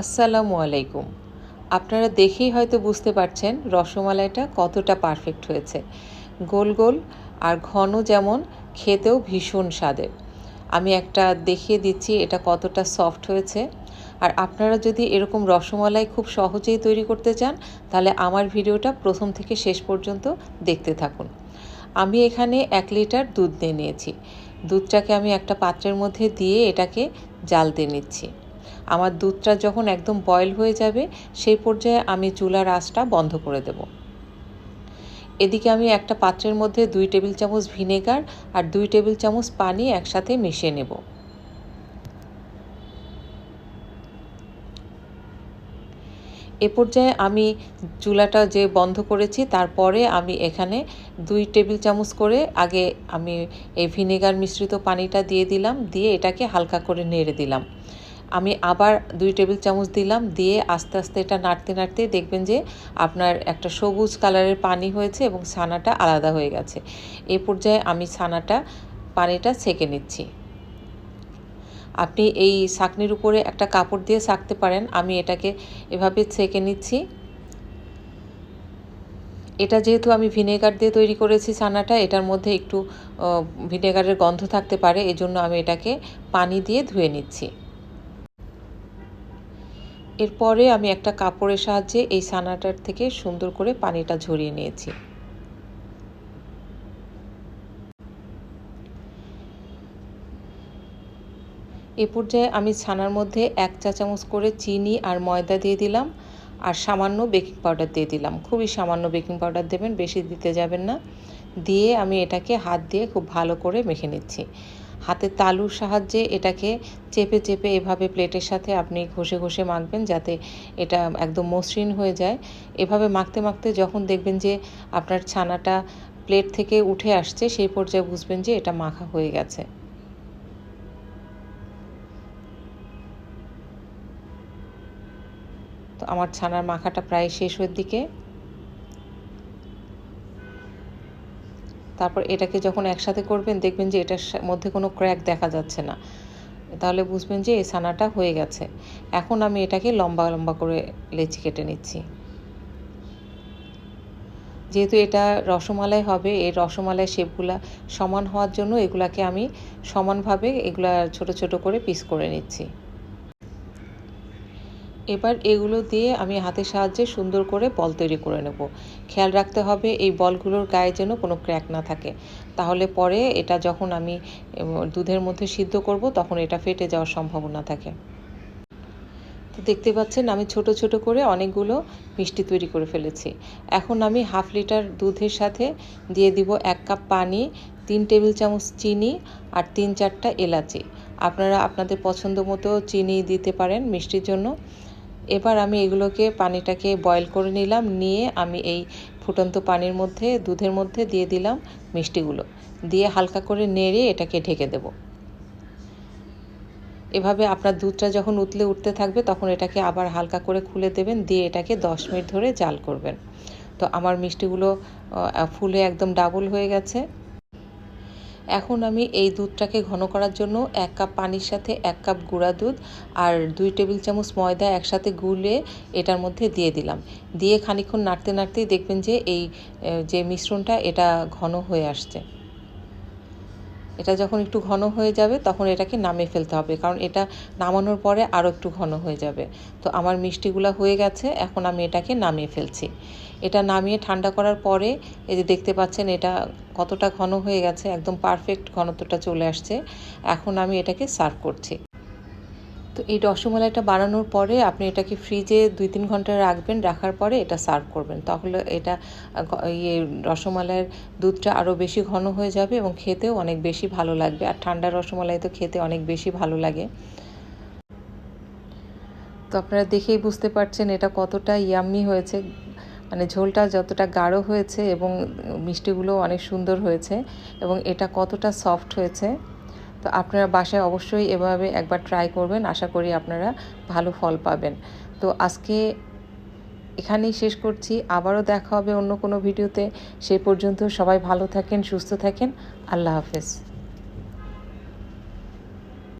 আসসালামু আলাইকুম। আপনারা দেখেই হয়তো বুঝতে পারছেন রসমালাইটা কতটা পারফেক্ট হয়েছে। গোল গোল আর ঘন যেমন, খেতেও ভীষণ স্বাদের। আমি একটা দেখিয়ে দিচ্ছি এটা কতটা সফট হয়েছে। আর আপনারা যদি এরকম রসমালাই খুব সহজেই তৈরি করতে চান, তাহলে আমার ভিডিওটা প্রথম থেকে শেষ পর্যন্ত দেখতে থাকুন। আমি এখানে এক লিটার দুধ নিয়ে নিয়েছি। দুধটাকে আমি একটা পাত্রের মধ্যে দিয়ে এটাকে জাল দিয়ে নিচ্ছি। আমার দুধটা যখন একদম বয়েল হয়ে যাবে, সেই পর্যায়ে আমি চুলার আঁচটা বন্ধ করে দেব। এদিকে আমি একটা পাত্রের মধ্যে দুই টেবিল চামচ ভিনেগার আর দুই টেবিল চামচ পানি একসাথে মিশিয়ে নেব। এ পর্যায়ে আমি চুলাটা যে বন্ধ করেছি, তারপরে আমি এখানে দুই টেবিল চামচ করে আগে আমি এই ভিনেগার মিশ্রিত পানিটা দিয়ে দিলাম, দিয়ে এটাকে হালকা করে নেড়ে দিলাম। আমি আবার দুই টেবিল চামচ দিলাম, দিয়ে আস্তে আস্তে এটা নাড়তে নাড়তে দেখবেন যে আপনার একটা সবুজ কালারের পানি হয়েছে এবং ছানাটা আলাদা হয়ে গেছে। এ পর্যায়ে আমি ছানাটা, পানিটা ছেঁকে নিচ্ছি। আপনি এই ছাকনির উপরে একটা কাপড় দিয়ে ছাকতে পারেন, আমি এটাকে এভাবে ছেঁকে নিচ্ছি। এটা যেহেতু আমি ভিনেগার দিয়ে তৈরি করেছি ছানাটা, এটার মধ্যে একটু ভিনেগারের গন্ধ থাকতে পারে, এজন্য আমি এটাকে পানি দিয়ে ধুয়ে নিচ্ছি। এরপরে আমি একটা কাপড়ের সাহায্যে এই ছানাটার থেকে সুন্দর করে পানিটা ঝরিয়ে নিয়েছি। এ পর্যায়ে আমি ছানার মধ্যে এক চা চামচ করে চিনি আর ময়দা দিয়ে দিলাম আর সামান্য বেকিং পাউডার দিয়ে দিলাম। খুবই সামান্য বেকিং পাউডার দেবেন, বেশি দিতে যাবেন না। দিয়ে আমি এটাকে হাত দিয়ে খুব ভালো করে মেখে নিচ্ছি। হাতের তালুর সাহায্যে এটাকে চেপে চেপে এভাবে প্লেটের সাথে আপনি ঘষে ঘষে মাখবেন যাতে এটা একদম মসৃণ হয়ে যায়। এভাবে মাখতে মাখতে যখন দেখবেন যে আপনার ছানাটা প্লেট থেকে উঠে আসছে, সেই পর্যায়ে বুঝবেন যে এটা মাখা হয়ে গেছে। তো আমার ছানার মাখাটা প্রায় শেষ দিকে। তারপর এটাকে যখন একসাথে করবেন, দেখবেন যে এটার মধ্যে কোনো ক্র্যাক দেখা যাচ্ছে না। তাহলে বুঝবেন যে এই ছানাটা হয়ে গেছে। এখন আমি এটাকে লম্বা লম্বা করে লেচি কেটে নিচ্ছি। যেহেতু এটা রসমালাই হবে, এই রসমালাই শেপগুলা সমান হওয়ার জন্য এগুলাকে আমি সমানভাবে এগুলা ছোট ছোট করে পিস করে নিচ্ছি। এবার এগুলো দিয়ে আমি হাতের সাহায্যে সুন্দর করে বল তৈরি করে নেব। খেয়াল রাখতে হবে এই বলগুলোর গায়ে যেন কোনো ক্র্যাক না থাকে। তাহলে পরে এটা যখন আমি দুধের মধ্যে সিদ্ধ করব, তখন এটা ফেটে যাওয়ার সম্ভাবনা থাকে। তো দেখতে পাচ্ছেন আমি ছোট ছোট করে অনেকগুলো মিষ্টি তৈরি করে ফেলেছি। এখন আমি হাফ লিটার দুধের সাথে দিয়ে দিব এক কাপ পানি, তিন টেবিল চামচ চিনি আর তিন চারটা এলাচি। আপনারা আপনাদের পছন্দ মতো চিনি দিতে পারেন মিষ্টির জন্য। এবার আমি এগুলোকে পানিটাকে বয়েল করে নিলাম, নিয়ে আমি এই ফুটন্ত পানির মধ্যে, দুধের মধ্যে দিয়ে দিলাম মিষ্টিগুলো। দিয়ে হালকা করে নেড়ে এটাকে ঢেকে দেব। এভাবে আপনার দুধটা যখন উতলে উঠতে থাকবে, তখন এটাকে আবার হালকা করে খুলে দেবেন, দিয়ে এটাকে দশ মিনিট ধরে জাল করবেন। তো আমার মিষ্টিগুলো ফুলে একদম ডাবল হয়ে গেছে। এখন আমি এই দুধটাকে ঘন করার জন্য এক কাপ পানির সাথে এক কাপ গুঁড়া দুধ আর দুই টেবিল চামচ ময়দা একসাথে গুলে এটার মধ্যে দিয়ে দিলাম। দিয়ে খানিক্ষণ নাড়তে নাড়তেই দেখবেন যে এই যে মিশ্রণটা এটা ঘন হয়ে আসছে। এটা যখন একটু ঘন হয়ে যাবে, তখন এটাকে নামিয়ে ফেলতে হবে। কারণ এটা নামানোর পরে আরও একটু ঘন হয়ে যাবে। তো আমার মিষ্টিগুলো হয়ে গেছে, এখন আমি এটাকে নামিয়ে ফেলছি। এটা নামিয়ে ঠান্ডা করার পরে, এই যে দেখতে পাচ্ছেন এটা কতটা ঘন হয়ে গেছে, একদম পারফেক্ট ঘনত্বটা চলে আসছে। এখন আমি এটাকে সার্ভ করছি। তো এই রসমালাইটা বানানোর পরে আপনি এটাকে ফ্রিজে দুই তিন ঘণ্টা রাখবেন, রাখার পরে এটা সার্ভ করবেন। তাহলে এটা ইয়ে রসমালাইয়ের দুধটা আরও বেশি ঘন হয়ে যাবে এবং খেতেও অনেক বেশি ভালো লাগবে। আর ঠান্ডা রসমালাই তো খেতে অনেক বেশি ভালো লাগে। তো আপনারা দেখেই বুঝতে পারছেন এটা কতটা ইয়াম্মি হয়েছে। মানে ঝোলটা যতটা গাঢ় হয়েছে এবং মিষ্টিগুলো অনেক সুন্দর হয়েছে এবং এটা কতটা সফট হয়েছে। তো আপনারা বাসায় অবশ্যই এভাবে একবার ট্রাই করবেন। আশা করি আপনারা ভালো ফল পাবেন। তো আজকে এখানেই শেষ করছি। আবারও দেখা হবে অন্য কোনো ভিডিওতে। সেই পর্যন্ত সবাই ভালো থাকেন, সুস্থ থাকেন। আল্লাহ হাফেজ।